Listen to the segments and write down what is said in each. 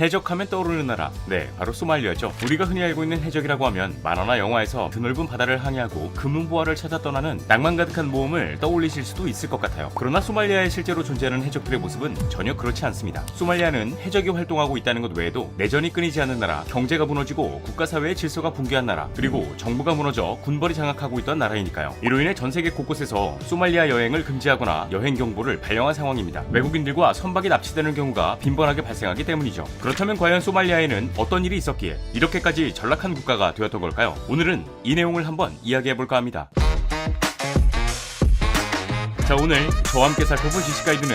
해적하면 떠오르는 나라. 네, 바로 소말리아죠. 우리가 흔히 알고 있는 해적이라고 하면 만화나 영화에서 드넓은 바다를 항해하고 금은보화를 찾아 떠나는 낭만 가득한 모험을 떠올리실 수도 있을 것 같아요. 그러나 소말리아에 실제로 존재하는 해적들의 모습은 전혀 그렇지 않습니다. 소말리아는 해적이 활동하고 있다는 것 외에도 내전이 끊이지 않는 나라, 경제가 무너지고 국가 사회의 질서가 붕괴한 나라, 그리고 정부가 무너져 군벌이 장악하고 있던 나라이니까요. 이로 인해 전 세계 곳곳에서 소말리아 여행을 금지하거나 여행 경보를 발령한 상황입니다. 외국인들과 선박이 납치되는 경우가 빈번하게 발생하기 때문이죠. 그렇다면 과연 소말리아에는 어떤 일이 있었기에 이렇게까지 전락한 국가가 되었던 걸까요? 오늘은 이 내용을 한번 이야기해 볼까 합니다. 자 오늘 저와 함께 살펴볼 지식 가이드는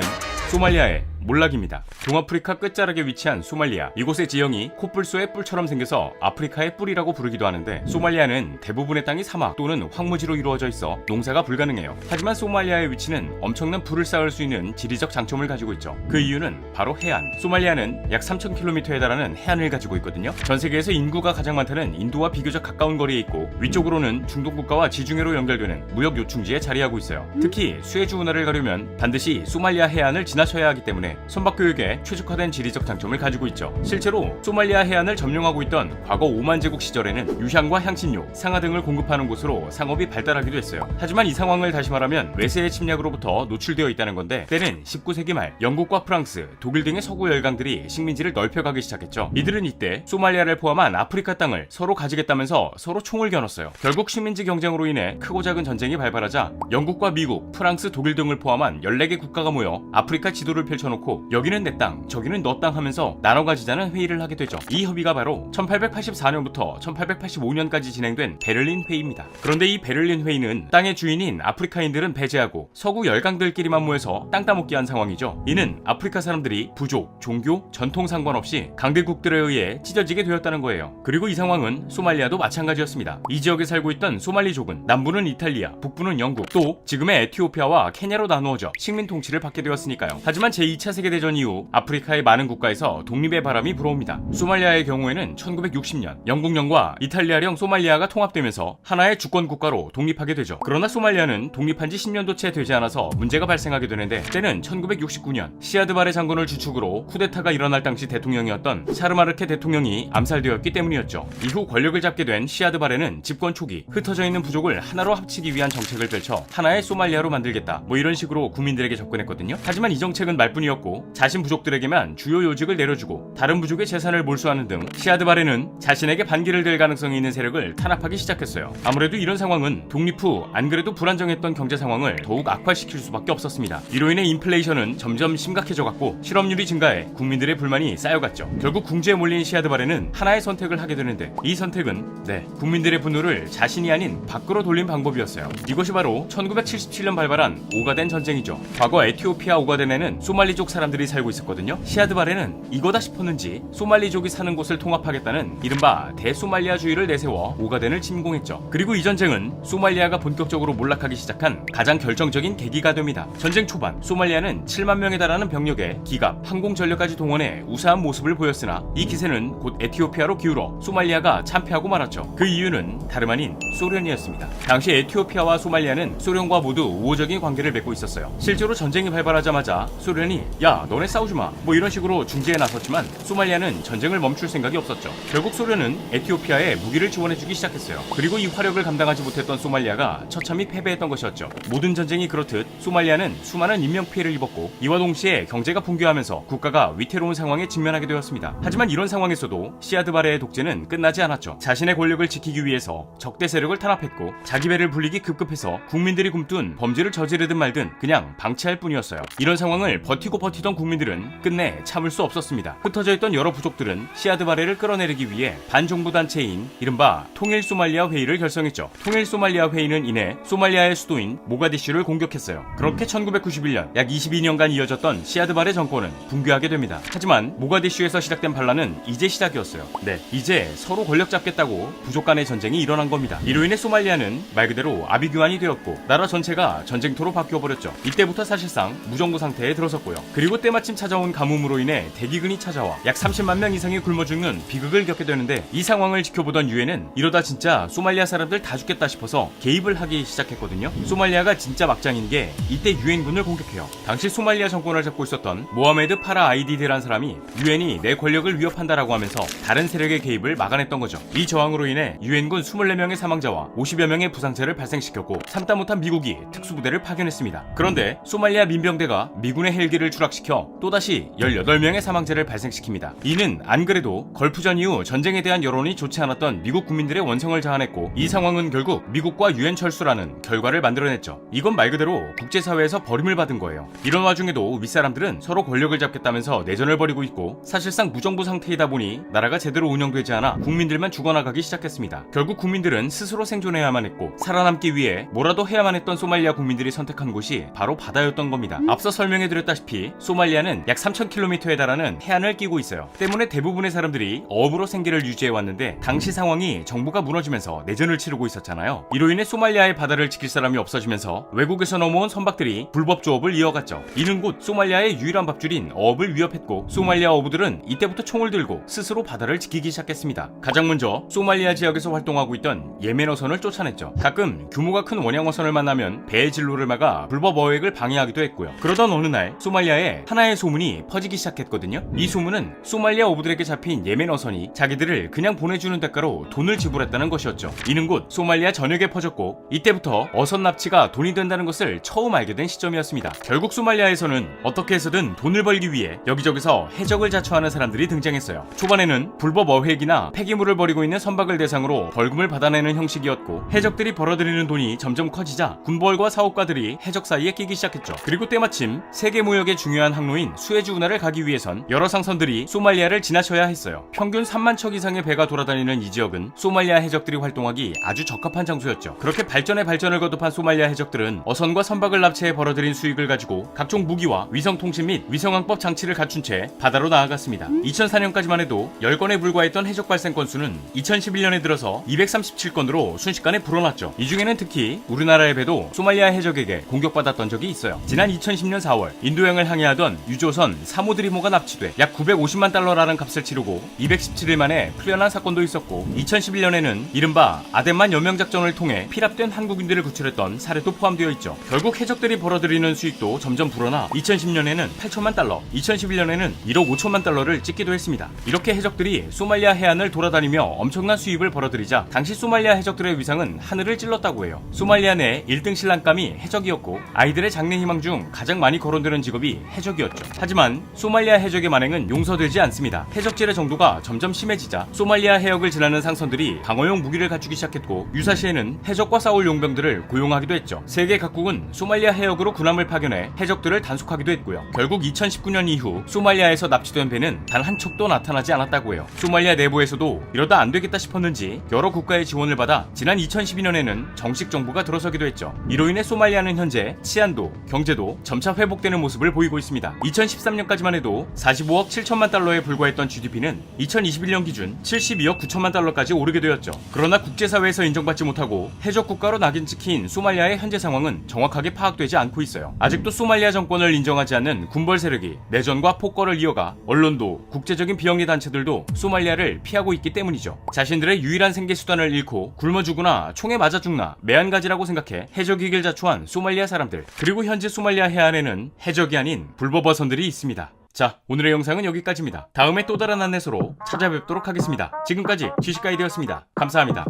소말리아의 몰락입니다. 동아프리카 끝자락에 위치한 소말리아. 이곳의 지형이 코뿔소의 뿔처럼 생겨서 아프리카의 뿔이라고 부르기도 하는데 소말리아는 대부분의 땅이 사막 또는 황무지로 이루어져 있어 농사가 불가능해요. 하지만 소말리아의 위치는 엄청난 불을 쌓을 수 있는 지리적 장점을 가지고 있죠. 그 이유는 바로 해안. 소말리아는 약 3,000km에 달하는 해안을 가지고 있거든요. 전 세계에서 인구가 가장 많다는 인도와 비교적 가까운 거리에 있고 위쪽으로는 중동 국가와 지중해로 연결되는 무역 요충지에 자리하고 있어요. 특히 수에즈 운하를 가려면 반드시 소말리아 해안을 지나쳐야 하기 때문에 선박 교육에 최적화된 지리적 장점을 가지고 있죠. 실제로 소말리아 해안을 점령하고 있던 과거 오만 제국 시절에는 유향과 향신료, 상하 등을 공급하는 곳으로 상업이 발달하기도 했어요. 하지만 이 상황을 다시 말하면 외세의 침략으로부터 노출되어 있다는 건데 때는 19세기 말 영국과 프랑스, 독일 등의 서구 열강들이 식민지를 넓혀가기 시작했죠. 이들은 이때 소말리아를 포함한 아프리카 땅을 서로 가지겠다면서 서로 총을 겨눴어요. 결국 식민지 경쟁으로 인해 크고 작은 전쟁이 발발하자 영국과 미국, 프랑스, 독일 등을 포함한 14개 국가가 모여 아프리카 지도를 펼쳐놓고 여기는 내 땅, 저기는 너 땅 하면서 나눠 가지자는 회의를 하게 되죠. 이 협의가 바로 1884년부터 1885년까지 진행된 베를린 회의입니다. 그런데 이 베를린 회의는 땅의 주인인 아프리카인들은 배제하고 서구 열강들끼리만 모여서 땅 따먹기 한 상황이죠. 이는 아프리카 사람들이 부족, 종교, 전통 상관없이 강대국들에 의해 찢어지게 되었다는 거예요. 그리고 이 상황은 소말리아도 마찬가지였습니다. 이 지역에 살고 있던 소말리족은 남부는 이탈리아, 북부는 영국, 또 지금의 에티오피아와 케냐로 나누어져 식민 통치를 받게 되었으니까요. 하지만 제2차 세계대전 이후 아프리카의 많은 국가에서 독립의 바람이 불어옵니다. 소말리아의 경우에는 1960년 영국령과 이탈리아령 소말리아가 통합되면서 하나의 주권 국가로 독립하게 되죠. 그러나 소말리아는 독립한 지 10년도 채 되지 않아서 문제가 발생하게 되는데 때는 1969년 시아드 바레 장군을 주축으로 쿠데타가 일어날 당시 대통령이었던 샤르마르케 대통령이 암살되었기 때문이었죠. 이후 권력을 잡게 된 시아드 바레는 집권 초기 흩어져 있는 부족을 하나로 합치기 위한 정책을 펼쳐 하나의 소말리아로 만들겠다. 뭐 이런 식으로 국민들에게 접근했거든요. 하지만 이 정책은 말뿐이었고 자신 부족들에게만 주요 요직을 내려주고 다른 부족의 재산을 몰수하는 등 시아드 바레는 자신에게 반기를 들 가능성이 있는 세력을 탄압하기 시작했어요. 아무래도 이런 상황은 독립 후 안 그래도 불안정했던 경제 상황을 더욱 악화시킬 수밖에 없었습니다. 이로 인해 인플레이션은 점점 심각해져갔고 실업률이 증가해 국민들의 불만이 쌓여갔죠. 결국 궁지에 몰린 시아드 바레는 하나의 선택을 하게 되는데 이 선택은 네 국민들의 분노를 자신이 아닌 밖으로 돌린 방법이었어요. 이것이 바로 1977년 발발한 오가덴 전쟁이죠. 과거 에티오피아 오가덴에는 소말리 족 사람들이 살고 있었거든요. 시아드 바레는 이거다 싶었는지 소말리족이 사는 곳을 통합하겠다는 이른바 대소말리아주의를 내세워 오가덴을 침공했죠. 그리고 이 전쟁은 소말리아가 본격적으로 몰락하기 시작한 가장 결정적인 계기가 됩니다. 전쟁 초반 소말리아는 7만 명에 달하는 병력에 기갑, 항공 전력까지 동원해 우세한 모습을 보였으나 이 기세는 곧 에티오피아로 기울어 소말리아가 참패하고 말았죠. 그 이유는 다름 아닌 소련이었습니다. 당시 에티오피아와 소말리아는 소련과 모두 우호적인 관계를 맺고 있었어요. 실제로 전쟁이 발발하자마자 소련이 야 너네 싸우지 마뭐 이런 식으로 중재에 나섰지만 소말리아는 전쟁을 멈출 생각이 없었죠. 결국 소련은 에티오피아에 무기를 지원해주기 시작했어요. 그리고 이 화력을 감당하지 못했던 소말리아가 처참히 패배했던 것이었죠. 모든 전쟁이 그렇듯 소말리아는 수많은 인명 피해를 입었고 이와 동시에 경제가 붕괴하면서 국가가 위태로운 상황에 직면하게 되었습니다. 하지만 이런 상황에서도 시아드 바레의 독재는 끝나지 않았죠. 자신의 권력을 지키기 위해서 적대 세력을 탄압했고 자기 배를 불리기 급급해서 국민들이 굶뜬 범죄를 저지르든 말든 그냥 방치할 뿐이었어요. 이런 상황을 버티고 버티 던 국민들은 끝내 참을 수 없었습니다. 흩어져 있던 여러 부족들은 시아드 바레를 끌어내리기 위해 반정부 단체인 이른바 통일 소말리아 회의를 결성했죠. 통일 소말리아 회의는 이내 소말리아의 수도인 모가디슈를 공격했어요. 그렇게 1991년 약 22년간 이어졌던 시아드 바레 정권은 붕괴하게 됩니다. 하지만 모가디슈에서 시작된 반란은 이제 시작이었어요. 네, 이제 서로 권력 잡겠다고 부족 간의 전쟁이 일어난 겁니다. 이로 인해 소말리아는 말 그대로 아비규환이 되었고 나라 전체가 전쟁터로 바뀌어 버렸죠. 이때부터 사실상 무정부 상태에 들어섰고요. 그 그리고 때마침 찾아온 가뭄으로 인해 대기근이 찾아와 약 30만 명 이상이 굶어 죽는 비극을 겪게 되는데 이 상황을 지켜보던 유엔은 이러다 진짜 소말리아 사람들 다 죽겠다 싶어서 개입을 하기 시작했거든요. 소말리아가 진짜 막장인 게 이때 유엔군을 공격해요. 당시 소말리아 정권을 잡고 있었던 모하메드 파라 아이디드란 사람이 유엔이 내 권력을 위협한다라고 하면서 다른 세력의 개입을 막아냈던 거죠. 이 저항으로 인해 유엔군 24명의 사망자와 50여 명의 부상자를 발생시켰고 참다 못한 미국이 특수부대를 파견했습니다. 그런데 소말리아 민병대가 미군의 헬기를 추락시켜 또다시 18명의 사망자를 발생시킵니다. 이는 안 그래도 걸프전 이후 전쟁에 대한 여론이 좋지 않았던 미국 국민들의 원성을 자아냈고 이 상황은 결국 미국과 유엔 철수라는 결과를 만들어냈죠. 이건 말 그대로 국제사회에서 버림을 받은 거예요. 이런 와중에도 윗사람들은 서로 권력을 잡겠다면서 내전을 벌이고 있고 사실상 무정부 상태이다 보니 나라가 제대로 운영되지 않아 국민들만 죽어나가기 시작했습니다. 결국 국민들은 스스로 생존해야만 했고 살아남기 위해 뭐라도 해야만 했던 소말리아 국민들이 선택한 곳이 바로 바다였던 겁니다. 앞서 설명해드렸다시피 소말리아는 약 3,000km에 달하는 해안을 끼고 있어요. 때문에 대부분의 사람들이 어부로 생계를 유지해 왔는데 당시 상황이 정부가 무너지면서 내전을 치르고 있었잖아요. 이로 인해 소말리아의 바다를 지킬 사람이 없어지면서 외국에서 넘어온 선박들이 불법 조업을 이어갔죠. 이는 곧 소말리아의 유일한 밥줄인 어업을 위협했고 소말리아 어부들은 이때부터 총을 들고 스스로 바다를 지키기 시작했습니다. 가장 먼저 소말리아 지역에서 활동하고 있던 예멘 어선을 쫓아냈죠. 가끔 규모가 큰 원양 어선을 만나면 배의 진로를 막아 불법 어획을 방해하기도 했고요. 그러던 어느 날 소말리아 에 하나의 소문이 퍼지기 시작했거든요. 이 소문은 소말리아 어부들에게 잡힌 예멘 어선이 자기들을 그냥 보내주는 대가로 돈을 지불했다는 것이었죠. 이는 곧 소말리아 전역에 퍼졌고 이때부터 어선 납치가 돈이 된다는 것을 처음 알게 된 시점이었습니다. 결국 소말리아에서는 어떻게 해서든 돈을 벌기 위해 여기저기서 해적을 자처하는 사람들이 등장했어요. 초반에는 불법 어획이나 폐기물을 벌이고 있는 선박을 대상으로 벌금을 받아내는 형식이었고 해적들이 벌어들이는 돈이 점점 커지자 군벌과 사업가들이 해적 사이에 끼기 시작했죠. 그리고 때마침 세계 무역의 중 요한 항로인 수에즈 운하를 가기 위해선 여러 상선들이 소말리아를 지나쳐야 했어요. 평균 3만 척 이상의 배가 돌아다니는 이 지역은 소말리아 해적들이 활동하기 아주 적합한 장소였죠. 그렇게 발전에 발전을 거듭한 소말리아 해적들은 어선과 선박을 납치해 벌어들인 수익을 가지고 각종 무기와 위성 통신 및 위성항법 장치를 갖춘 채 바다로 나아갔습니다. 2004년까지만 해도 10건에 불과했던 해적 발생 건수는 2011년에 들어서 237건으로 순식간에 불어났죠. 이 중에는 특히 우리나라의 배도 소말리아 해적에게 공격받았던 적이 있어요. 지난 2010년 4월 인도양을 항해하던 유조선 사모드리모가 납치돼 약 950만 달러라는 값을 치르고 217일 만에 풀려난 사건도 있었고 2011년에는 이른바 아덴만 연명 작전을 통해 피랍된 한국인들을 구출했던 사례도 포함되어 있죠. 결국 해적들이 벌어들이는 수익도 점점 불어나 2010년에는 8천만 달러, 2011년에는 1억 5천만 달러를 찍기도 했습니다. 이렇게 해적들이 소말리아 해안을 돌아다니며 엄청난 수입을 벌어들이자 당시 소말리아 해적들의 위상은 하늘을 찔렀다고 해요. 소말리아 내 1등 신랑감이 해적이었고 아이들의 장래 희망 중 가장 많이 거론되는 직업이 해적이었죠. 하지만 소말리아 해적의 만행은 용서되지 않습니다. 해적질의 정도가 점점 심해지자 소말리아 해역을 지나는 상선들이 방어용 무기를 갖추기 시작했고 유사시에는 해적과 싸울 용병들을 고용하기도 했죠. 세계 각국은 소말리아 해역으로 군함을 파견해 해적들을 단속하기도 했고요. 결국 2019년 이후 소말리아에서 납치된 배는 단 한 척도 나타나지 않았다고 해요. 소말리아 내부에서도 이러다 안 되겠다 싶었는지 여러 국가의 지원을 받아 지난 2012년에는 정식 정부가 들어서기도 했죠. 이로 인해 소말리아는 현재 치안도, 경제도 점차 회복되는 모습을 보이고 있습니다. 2013년까지만 해도 45억 7천만 달러에 불과했던 GDP는 2021년 기준 72억 9천만 달러까지 오르게 되었죠. 그러나 국제사회에서 인정받지 못하고 해적 국가로 낙인 찍힌 소말리아의 현재 상황은 정확하게 파악되지 않고 있어요. 아직도 소말리아 정권을 인정하지 않는 군벌 세력이 내전과 폭거를 이어가 언론도 국제적인 비영리 단체들도 소말리아를 피하고 있기 때문이죠. 자신들의 유일한 생계 수단을 잃고 굶어 죽으나 총에 맞아 죽나 매한가지라고 생각해 해적이길 자초한 소말리아 사람들 그리고 현재 소말리아 해안에는 해적이 아닌 불법 어선들이 있습니다. 자, 오늘의 영상은 여기까지입니다. 다음에 또 다른 안내소로 찾아뵙도록 하겠습니다. 지금까지 지식가이드였습니다. 감사합니다.